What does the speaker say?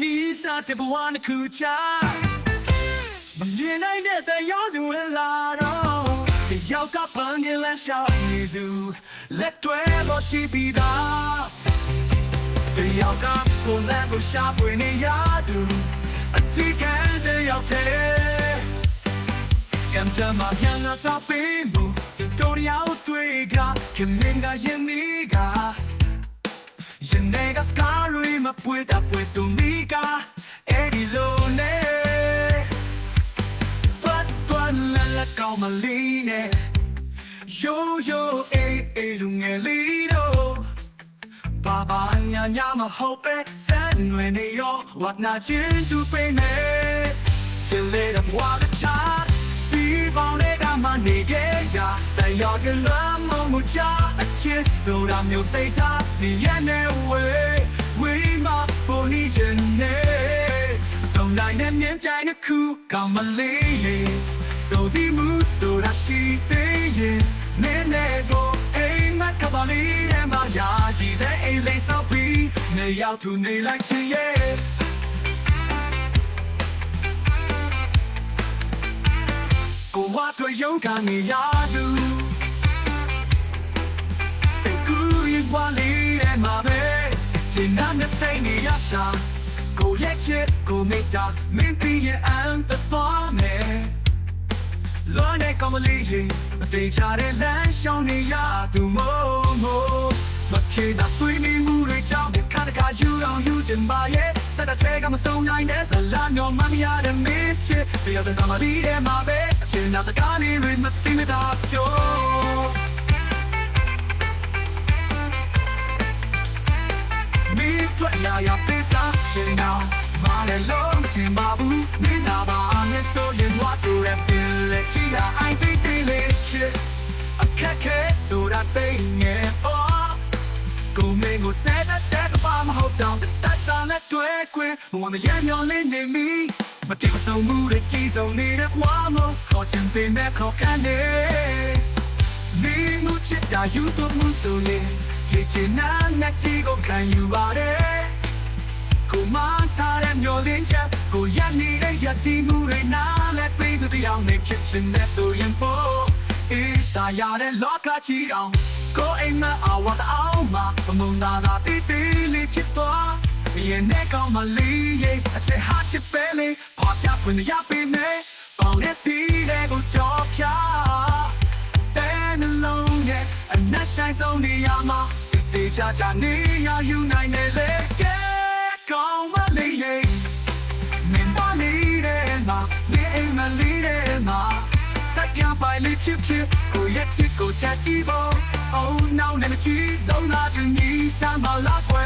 နီးစားတဲ့ဘဝနှစ်ခုချမမြင်နိုင်တဲ့တရားစုဝင်လာတော့တယောက်ကပန်းငယ်လမ်းလျှောက်နေသူလက်တွဲလို့ရှိပြီးသားတယောက်ကကိုယ်လမ်းကိုရှာဖွေနေရသူအထီးကဲတဲ့ယောက်တဲ့ကံကြမ်းမှာပြန်လာတော့ပေးမှုဒီတိုရီယာကိုတွေ့ကခင်မင်းကရင်မီကရင်နေကစကားရီမပွေ တွေ့ဆုံမိကအဲ့ဒီလိုနဲ့ဖတ်သွားလာလာကောင်းမလေးနဲ့ yo yo ay ay လူငယ်လေးတို့ဘာဘာညာညာမဟုတ်ပဲစံရွယ်နေရောဝတ်နာချင်းသူပိနေချင်းလေးတော့ဘွားချာစီပေါင်းတဲ့ကမှနေကြရတဲ့ရောစလမ်းမမှုချအချစ်ဆိုတာမျိုးသိတာနေရနေဝေး ခုကောင်းမလေးလေစိုးစီမှုဆိုတာရှိသေးရင်နည်းနည်းကိုအိမ်မက်ကပါလေးနဲ့မှရာကြည့်တဲ့အိမ်လေးဆောက်ပြီးနေရောက်သူနေလိုက်ချင်ရဲ့ကိုဝါတို့ရုန်းကန်နေရသူစိတ်ကူးရင်ဝါလေးရဲ့မှာပဲချင်နာနဲ့သိနေရရှာ ကိုရဲ့ချစ်ကိုမေတ္တာမင်းပြီးရဲ့အန်တတော်မယ်လောနဲ့ကောင်းမလေးရင်မသေးချတဲ့လမ်းရှောင်းနေရသူမို့မို့မဖြေတာဆွေးနွေးမှုတွေကြောင့်ခါတခါယူအောင်ယူချင်ပါရဲ့စက်တဲ့ထဲကမဆုံးနိုင်တဲ့ဇလာမျိုးမမရတဲ့မင်းချစ်တရားတဲ့ကမလေးတဲ့မှာပဲအချင်းနောက်တကားလေးတွေမသိမသာပြောမင်းတို့ရာရာပေးစား ရှင်တော်မာလည်းလုံးတင်ပါဘူးမင်းသာပါမဆိုရင်ဝါဆိုရပင်လက်ချီလာ I think they let you အခက်ခဲဆိုတာတိတ်ငယ် oh ကိုမင်းကိုဆဲတဲ့ဆဲတဲ့ပါမဟုတ်တော့တဆာနဲ့တွေ့ခွင့်ဘဝမရမျောလင်းနေမီမတည်မဆုံးမှုတွေကြီးဆုံးနေတဲ့ဘဝမို့ခေါ်ချင်ပင်မဲ့ခေါ်ကန်နေနေမှုချစ်တာယူတော့မှုဆိုရင်ချစ်ချင်နာနဲ့ချီကိုခံယူပါတယ် လင်းချက်ကိုရနေတဲ့ရည်တည်မှုတွေနားလဲပေးသူတရားနဲ့ဖြစ်ချင်တဲ့ဆိုရင်ပို့အေးတာရတဲ့လောကကြီးအောင်ကိုအိမ်မအဝတ်အောင်မှာဘမုံသာသာတီးတီးလေးဖြစ်သွားရင်နဲ့ကောင်းမလေးရဲ့အချက်ဟာချစ်ပဲလေးပေါ်ချပွင့်ရပေးမယ်ပေါင်နဲ့စီတဲ့ကိုကြော်ဖြာတဲ့နှလုံးရဲ့အနက်ဆိုင်ဆုံးနေရာမှာတေးချာချာနေရယူနိုင်တယ်လေ ပြပိုင်လေးဖြစ်ဖြစ်ကိုရဲ့ချစ်ကိုချကြည့်ဖို့ Oh now နဲ့မချီလုံးလာချင်ကြီးစမ်းပါလားခွဲ